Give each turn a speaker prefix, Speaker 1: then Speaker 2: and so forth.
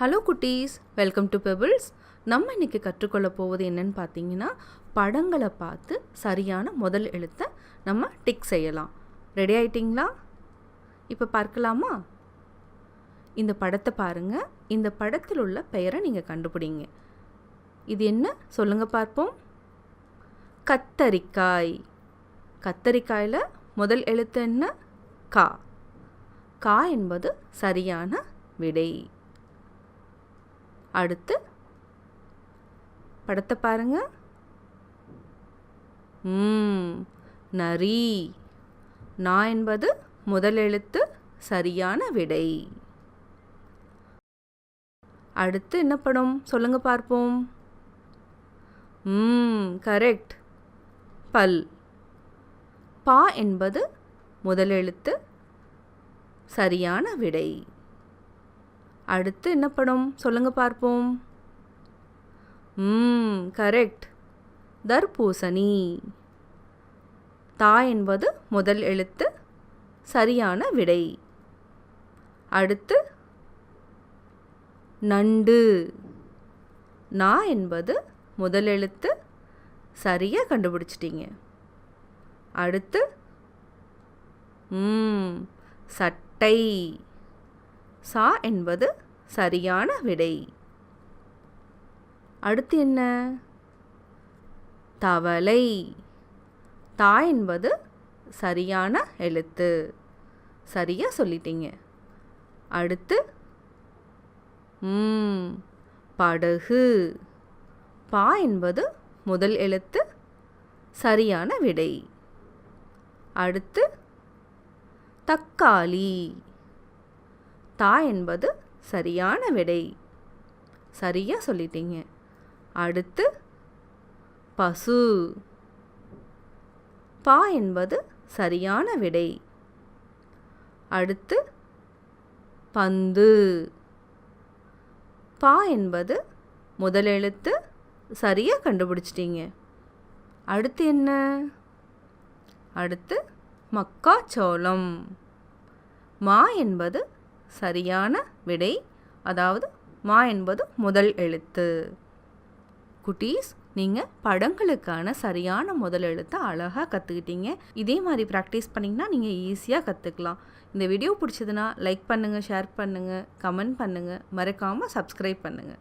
Speaker 1: Hello குட்டீஸ் welcome to pebbles. நம்ம இன்றைக்கி கற்றுக்கொள்ள போவது என்னன்னு பார்த்தீங்கன்னா படங்களை பார்த்து சரியான முதல் எழுத்தை நம்ம டிக் செய்யலாம். ரெடி ஆயிட்டிங்களா? இப்போ பார்க்கலாமா? இந்த படத்தை பாருங்க. இந்த படத்தில் உள்ள பெயரை நீங்கள் கண்டுபிடிங்க. இது என்ன? சொல்லுங்கள் பார்ப்போம். கத்தரிக்காய். கத்தரிக்காயில் முதல் எழுத்து என்ன? கா. கா என்பது சரியான விடை. அடுத்து படத்தை பாருங்க. ம் நரி. நா என்பது முதல் எழுத்து சரியான விடை. அடுத்து என்ன படம்? சொல்லுங்க பார்ப்போம். ம் கரெக்ட். பல். பா என்பது முதல் எழுத்து சரியான விடை. அடுத்து என்ன படம்? சொல்லுங்க பார்ப்போம். ம் கரெக்ட் தர்பூசணி. தா என்பது முதல் எழுத்து சரியான விடை. அடுத்து நண்டு. நா என்பது முதல் எழுத்து சரியாக கண்டுபிடிச்சிட்டிங்க. அடுத்து ம் சட்டை. சா என்பது சரியான விடை. அடுத்து என்ன? தவளை. தா என்பது சரியான எழுத்து. சரியாக சொல்லிட்டீங்க. அடுத்து ம் படகு. பா என்பது முதல் எழுத்து சரியான விடை. அடுத்து தக்காளி. தா என்பது சரியான விடை. சரியாக சொல்லிட்டீங்க. அடுத்து பசு. பா என்பது சரியான விடை. அடுத்து பந்து. பா என்பது முதலெழுத்து சரியாக கண்டுபிடிச்சிட்டீங்க. அடுத்து என்ன? அடுத்து மக்காச்சோளம். மா என்பது சரியான விடை அதாவது மா என்பது முதல் எழுத்து. குட்டீஸ் நீங்கள் படங்களுக்கான சரியான முதல் எழுத்தை அழகாக கற்றுக்கிட்டீங்க இதே மாதிரி ப்ராக்டிஸ் பண்ணிங்கன்னா நீங்கள் ஈஸியாக கற்றுக்கலாம் இந்த வீடியோ பிடிச்சதுன்னா லைக் பண்ணுங்கள் ஷேர் பண்ணுங்கள் கமெண்ட் பண்ணுங்கள் மறக்காமல் சப்ஸ்கிரைப் பண்ணுங்கள்